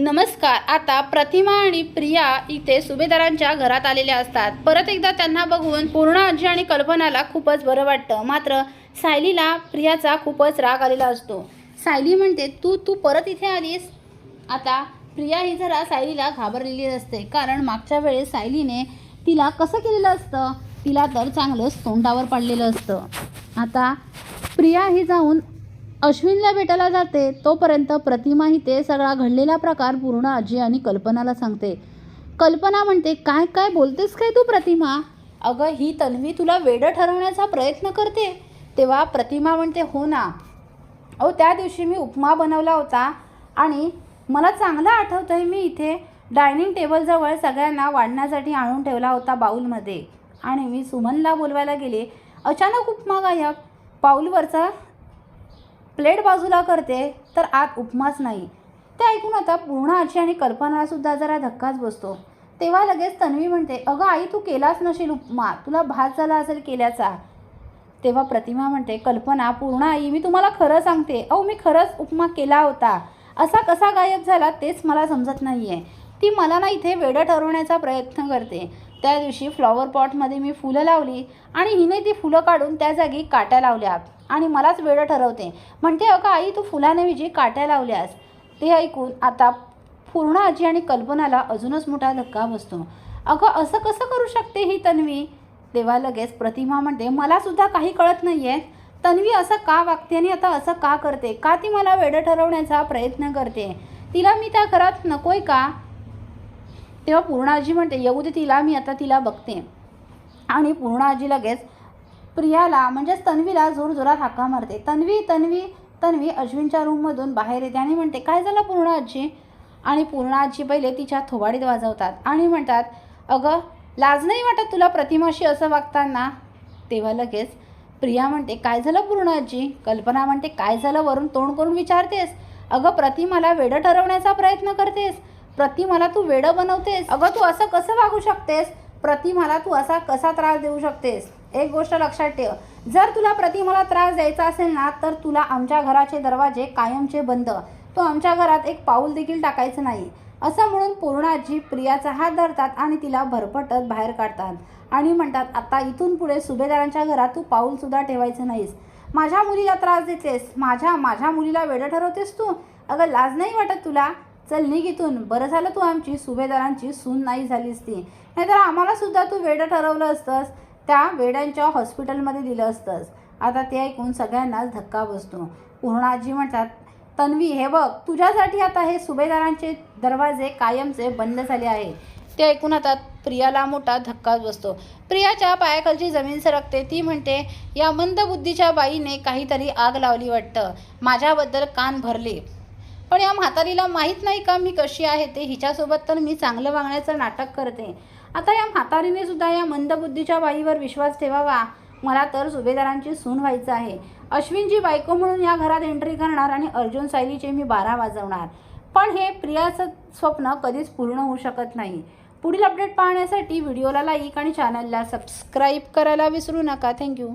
नमस्कार आता प्रतिमा आणि प्रिया इथे सुभेदारांच्या घरात आलेल्या असतात. परत एकदा त्यांना बघून पूर्ण आजी आणि कल्पनाला खूपच बरं वाटतं. मात्र सायलीला प्रियाचा खूपच राग आलेला असतो. सायली म्हणते तू तू परत इथे आलीस? आता प्रिया ही जरा सायलीला घाबरलेली असते. कारण मागच्या वेळेस सायलीने तिला कसं केलेलं असतं? तिला तर चांगलंच तोंडावर पडलेलं असतं. आता प्रिया ही जाऊन अश्विनला भेटायला जाते तोपर्यंत प्रतिमा ही ते सगळा घडलेला प्रकार पूर्ण आजी आणि कल्पनाला सांगते. कल्पना म्हणते काय काय बोलतेस काय तू प्रतिमा? अगं ही तन्वी तुला वेडं ठरवण्याचा प्रयत्न करते. तेव्हा प्रतिमा म्हणते हो ना. अहो त्या दिवशी मी उपमा बनवला होता आणि मला चांगलं आठवतं आहे मी इथे डायनिंग टेबलजवळ सगळ्यांना वाढण्यासाठी आणून ठेवला होता बाऊलमध्ये. आणि मी सुमनला बोलवायला गेले. अचानक उपमा गायब. बाऊलवरचा प्लेट बाजूला करते तर आत उपमाच नाही. ते ऐकून आता पूर्ण आजी आणि कल्पनासुद्धा जरा धक्काच बसतो. तेव्हा लगेच तन्वी म्हणते अगं आई तू केलाच नशील उपमा. तुला भात झाला असेल केल्याचा. तेव्हा प्रतिमा म्हणते कल्पना पूर्ण आई मी तुम्हाला खरं सांगते. अहो मी खरंच उपमा केला होता. असा कसा गायब झाला तेच मला समजत नाही आहे ती मला ना इथे वेडं ठरवण्याचा प्रयत्न करते. त्या दिवशी फ्लॉवर पॉटमध्ये मी फुलं लावली आणि हिने ती फुलं काढून त्या जागी काट्या लावल्या. आणि मलाच वेळ ठरवते. म्हणते अगं आई तू फुलांऐवजी काट्या लावल्यास. ते ऐकून आता पूर्ण आजी आणि कल्पनाला अजूनच मोठा धक्का बसतो. अगं असं कसं करू शकते ही तन्वी? तेव्हा लगेच प्रतिमा म्हणते मलासुद्धा काही कळत नाही आहे तन्वी असं का वागते आणि आता असं का करते? का ती मला वेडं ठरवण्याचा प्रयत्न करते? तिला मी त्या घरात नकोय का? तेव्हा पूर्ण आजी म्हणते येऊ दे तिला मी आता तिला बघते. आणि पूर्ण आजी लगेच प्रियाला म्हणजेच तन्वीला जोरजोरात हाका मारते. तन्वी तन्वी तन्वी अश्विनच्या रूममधून बाहेर येते आणि म्हणते काय झालं पूर्ण आजी आणि पूर्ण आजी पहिले तिच्या थोबाडीत वाजवतात आणि म्हणतात अगं लाज नाही वाटत तुला प्रतिमाशी असं वागताना? तेव्हा लगेच प्रिया म्हणते काय झालं पूर्ण आजी कल्पना म्हणते काय झालं? वरून तोंड करून विचारतेस? अगं प्रतिमाला वेडं ठरवण्याचा प्रयत्न करतेस. प्रतिमाला तू वेडं बनवतेस. अगं तू असं कसं वागू शकतेस? प्रतिमाला तू असा कसा त्रास देऊ शकतेस? एक गोष्ट लक्षात ठेव. जर तुला प्रतिमाला त्रास द्यायचा असेल ना तर तुला आमच्या घराचे दरवाजे कायमचे बंद. तो आमच्या घरात एक पाऊल देखील टाकायचं नाही. असं म्हणून पूर्णाजी प्रियाचा हात धरतात आणि तिला भरपटत बाहेर काढतात. आणि म्हणतात आता इथून पुढे सुभेदारांच्या घरात तू पाऊलसुद्धा ठेवायचं नाहीस. माझ्या मुलीला त्रास देतेस. माझ्या माझ्या मुलीला वेडं ठरवतेस तू? अगं लाज नाही वाटत तुला? चल निघ इथून. बरं झालं तू आमची. सुभेदारांची सून नाही झालीस ती. नाहीतर आम्हाला सुद्धा तू वेडं ठरवलं असतंस. त्या वेड्यांच्या हॉस्पिटलमध्ये दिलं असतंस. आता ते ऐकून सगळ्यांनाच धक्का बसतो. पूर्णाजी म्हणतात तन्वी हे बघ तुझ्यासाठी आता हे सुभेदारांचे दरवाजे कायमचे बंद झाले आहे ते ऐकून आता प्रियाला मोठा धक्काच बसतो. प्रियाच्या पायाखालची जमीन सरकते. ती म्हणते या मंदबुद्धीच्या बाईने काहीतरी आग लावली वाटतं. माझ्याबद्दल कान भरले. पण या म्हातारीला माहीत नाही का मी कशी आहे ते? हिच्यासोबत तर मी चांगलं वागण्याचं नाटक करते. आता या म्हातारीने सुद्धा या मंदबुद्धीच्या बाईवर विश्वास ठेवावा. मला तर सुभेदारांची सून व्हायचं आहे. अश्विनची बायको म्हणून या घरात एंट्री करणार आणि अर्जुन सायलीचे मी बारा वाजवणार. पण हे प्रियाचं स्वप्न कधीच पूर्ण होऊ शकत नाही. पुढील अपडेट पाहण्यासाठी व्हिडिओला लाईक आणि चॅनलला सबस्क्राईब करायला विसरू नका. थँक्यू